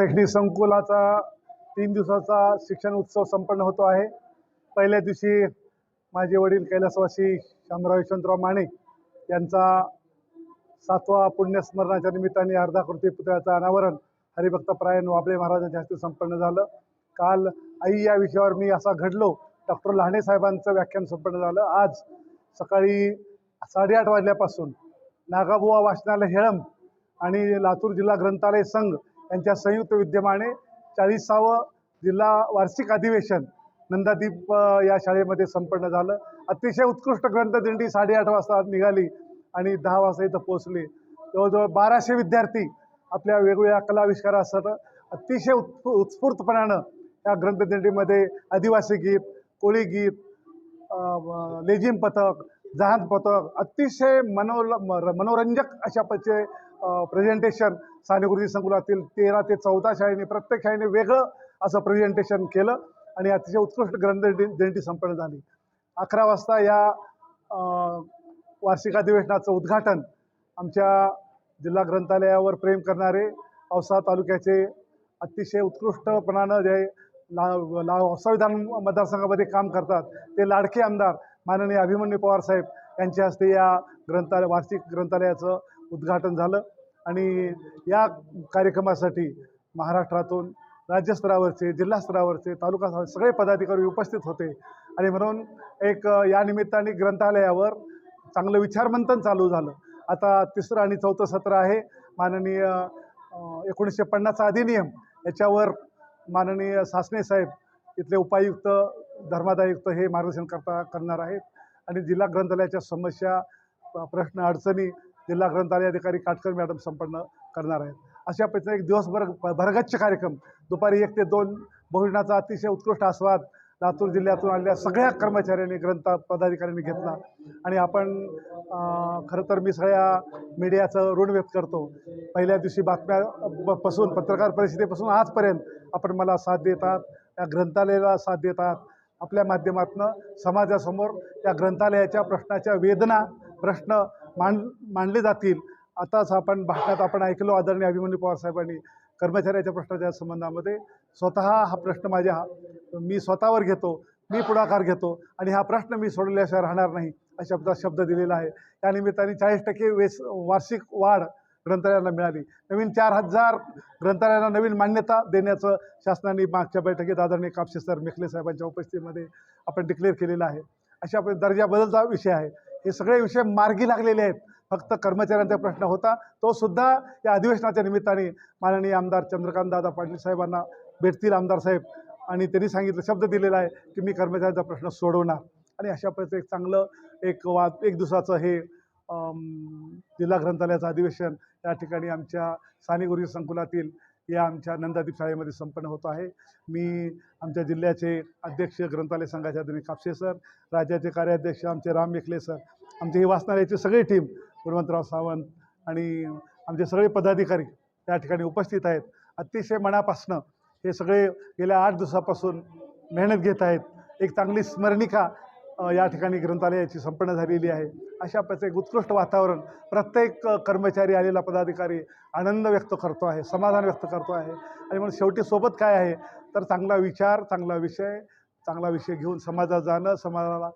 शैक्षणिक संकुलाचा तीन दिवसाचा शिक्षण उत्सव संपन्न होतो आहे. पहिल्या दिवशी माझे वडील कैलासवासी शामराव यशवंतराव माने यांचा सातवा पुण्यस्मरणाच्या निमित्ताने अर्धाकृती पुतळ्याचं अनावरण हरिभक्तपरायण वाबळे महाराजांच्या हस्ते संपन्न झालं. काल आई या विषयावर मी असा घडलो. डॉक्टर लहाणे साहेबांचं व्याख्यान संपन्न झालं. आज सकाळी साडेआठ वाजल्यापासून नागाबुवा वाचनालय हेळम आणि लातूर जिल्हा ग्रंथालय संघ यांच्या संयुक्त विद्यमाने चाळीसावं जिल्हा वार्षिक अधिवेशन नंदादीप या शाळेमध्ये संपन्न झालं. अतिशय उत्कृष्ट ग्रंथदिंडी साडेआठ वाजता निघाली आणि दहा वाजता इथं पोचली जवळजवळ बाराशे विद्यार्थी आपल्या वेगवेगळ्या कलाविष्कारासह अतिशय उत्स्फू उत्स्फूर्तपणानं या ग्रंथदिंडीमध्ये आदिवासी गीत कोळी गीत लेझिम पथक जहाज पथक अतिशय मनोल मनोरंजक अशा पचे प्रेझेंटेशन सानेगुरुजी संकुलातील तेरा ते चौदा शाळेने प्रत्येक शाळेने वेगळं असं प्रेझेंटेशन केलं आणि अतिशय उत्कृष्ट ग्रंथ जयंती संपन्न झाली. अकरा वाजता या वार्षिक अधिवेशनाचं उद्घाटन आमच्या जिल्हा ग्रंथालयावर प्रेम करणारे औसा तालुक्याचे अतिशय उत्कृष्टपणानं जे ला ला औसा विधान मतदारसंघामध्ये काम करतात ते लाडके आमदार माननीय अभिमन्यू पवार साहेब यांच्या हस्ते या ग्रंथालय वार्षिक ग्रंथालयाचं उद्घाटन झालं. आणि या कार्यक्रमासाठी महाराष्ट्रातून राज्यस्तरावरचे जिल्हास्तरावरचे तालुका सगळे पदाधिकारी उपस्थित होते. आणि म्हणून एक या निमित्ताने ग्रंथालयावर चांगलं विचारमंथन चालू झालं. आता तिसरं आणि चौथं सत्र आहे. माननीय एकोणीसशे पन्नासचा अधिनियम. याच्यावर माननीय सासणे साहेब इथले उपायुक्त धर्मादायुक्त हे मार्गदर्शन करता करणार आहेत. आणि जिल्हा ग्रंथालयाच्या समस्या प्रश्न अडचणी जिल्हा ग्रंथालय अधिकारी काटकर मॅडम संपन्न करणार आहेत. अशा पद्धतीने एक दिवसभर भरगच्छ भरगच्च कार्यक्रम. दुपारी एक ते दोन भोजनाचा अतिशय उत्कृष्ट आस्वाद लातूर जिल्ह्यातून आलेल्या सगळ्या कर्मचाऱ्यांनी ग्रंथ पदाधिकाऱ्यांनी घेतला. आणि आपण खरं तर मी सगळ्या मीडियाचं ऋण व्यक्त करतो. पहिल्या दिवशी बातम्या पासून पत्रकार परिषदेपासून आजपर्यंत आपण मला साथ देतात या ग्रंथालयाला साथ देतात. आपल्या माध्यमातून समाजासमोर या ग्रंथालयाच्या प्रश्नाच्या वेदना प्रश्न मांड मांडले जातील. आताच आपण भाषणात आपण ऐकलो आदरणीय अभिमन्यू पवार साहेबांनी कर्मचाऱ्याच्या प्रश्नाच्या संबंधामध्ये. स्वतः हा प्रश्न माझ्या मी स्वतःवर घेतो मी पुढाकार घेतो आणि हा प्रश्न मी सोडल्याशिवाय राहणार नाही अशा शब्दात शब्द दिलेला आहे. त्या निमित्ताने चाळीस टक्के वेस वार्षिक वाढ ग्रंथालयाला मिळाली. नवीन चार हजार ग्रंथालयाला नवीन मान्यता देण्याचं शासनाने मागच्या बैठकीत आदरणीय कापशे सर मेखले साहेबांच्या उपस्थितीमध्ये आपण डिक्लेअर केलेलं आहे. अशा दर्जा बदलचा विषय आहे. हे सगळे विषय मार्गी लागलेले आहेत. फक्त कर्मचाऱ्यांचा प्रश्न होता. तो सुद्धा या अधिवेशनाच्या निमित्ताने माननीय आमदार चंद्रकांत दादा पाटील साहेबांना भेटतील आमदार साहेब. आणि त्यांनी सांगितलं शब्द दिलेला आहे की मी कर्मचाऱ्यांचा प्रश्न सोडवणार. आणि अशा पद्धतीचं एक चांगलं एक वाद एक दिवसाचं हे जिल्हा ग्रंथालयाचं अधिवेशन या ठिकाणी आमच्या साने गुरुजी संकुलातील या आमच्या नंदादीप शाळेमध्ये संपन्न होत आहे. मी आमच्या जिल्ह्याचे अध्यक्ष ग्रंथालय संघाचे अध्यक्ष कापसे सर राज्याचे कार्याध्यक्ष आमचे राम मेखले सर आमचे हे वाचनालयाचे सगळी टीम गुणवंतराव सावंत आणि आमचे सगळे पदाधिकारी त्या ठिकाणी उपस्थित आहेत. अतिशय मनापासनं हे सगळे गेल्या आठ दिवसापासून मेहनत घेत आहेत. एक चांगली स्मरणिका या ठिकाणी ग्रंथालयाची संपन्न झालेली आहे. अशा प्रकारचे एक उत्कृष्ट वातावरण प्रत्येक कर्मचारी आलेला पदाधिकारी आनंद व्यक्त करतो आहे समाधान व्यक्त करतो आहे. आणि म्हणून शेवटी सोबत काय आहे? तर चांगला विचार चांगला विषय चांगला विषय घेऊन समाजात जाणं समाजाला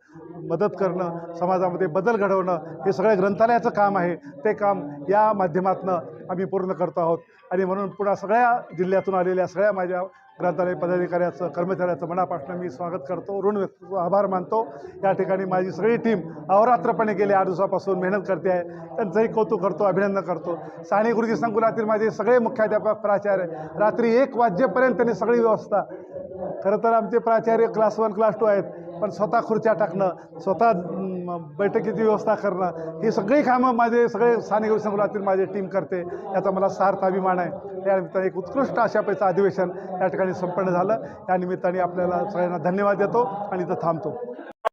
मदत करणं समाजामध्ये बदल घडवणं हे सगळ्या ग्रंथालयाचं काम आहे. ते काम या माध्यमातून आम्ही पूर्ण करतो आहोत. आणि म्हणून पुन्हा सगळ्या जिल्ह्यातून आलेल्या सगळ्या माझ्या ग्रंथालय पदाधिकाऱ्याचं कर्मचाऱ्याचं मनापासून मी स्वागत करतो ऋण व्यक्त आभार मानतो. या ठिकाणी माझी सगळी टीम अहोरात्रपणे गेली आठ दिवसापासून मेहनत करते आहे. त्यांचंही कौतुक करतो अभिनंदन करतो. साने गुरुजी संकुलातील माझे सगळे मुख्याध्यापक प्राचार्य रात्री एक वाजेपर्यंत त्यांनी सगळी व्यवस्था. खरं तर आमचे प्राचार्य क्लास वन क्लास टू आहेत पण स्वतः खुर्च्या टाकणं स्वतः बैठकीची व्यवस्था करणं ही सगळी कामं माझे सगळे स्थानिक संकुलातील माझी टीम करते. याचा मला सार्थ अभिमान आहे. या निमित्ताने एक उत्कृष्ट अशा पैसा अधिवेशन या ठिकाणी संपन्न झालं. या निमित्ताने आपल्याला सगळ्यांना धन्यवाद देतो आणि इथं थांबतो.